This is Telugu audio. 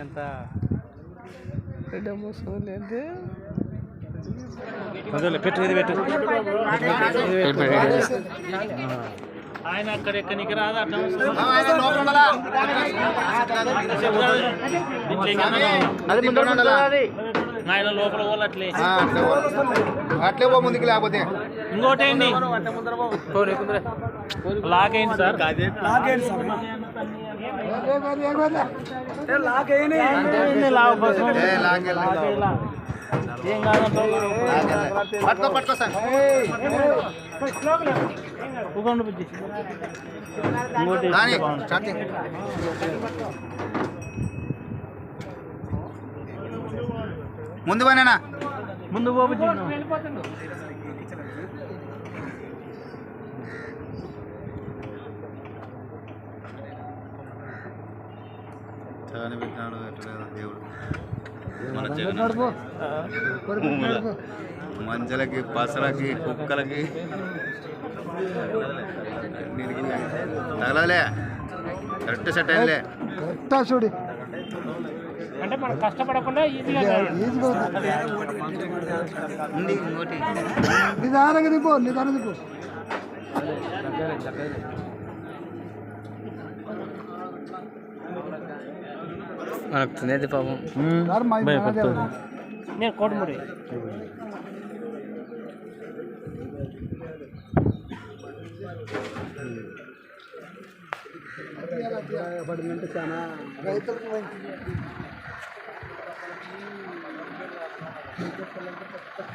ఎంత వదిలే, పెట్టు ఇది పెట్టు. ఆయన అక్కడ ఎక్కడికి రాదు అట్లా ఆయన లోపల పోలట్లే ఆ, అట్లే పో. అట్లే పో ముందుకు లేకపోతే. ఇంకోటి ఏంటి లాగేయండి సార్? లాగేలా. ఏం కాదంటే పట్టుకో పట్టుకో సార్. ముందు పనేనా ముందు పో చాలా పెట్టినాడు ఎట్లా దేవుడు? మన మంచలకి పసలకి కుక్కలకి. తగలలే. కరెక్ట్ సెట్ అయిందిలే. చూడు. అంటే మనం కష్టపడకుండా ఈజీగా ఉంది ఇంకోటి. నిదానంగా దింపు నిదానంగా దింపు. మనకు తినేది పాపం. నేను కోటముడి పడిందంటే చాలా రైతులకు మంచిది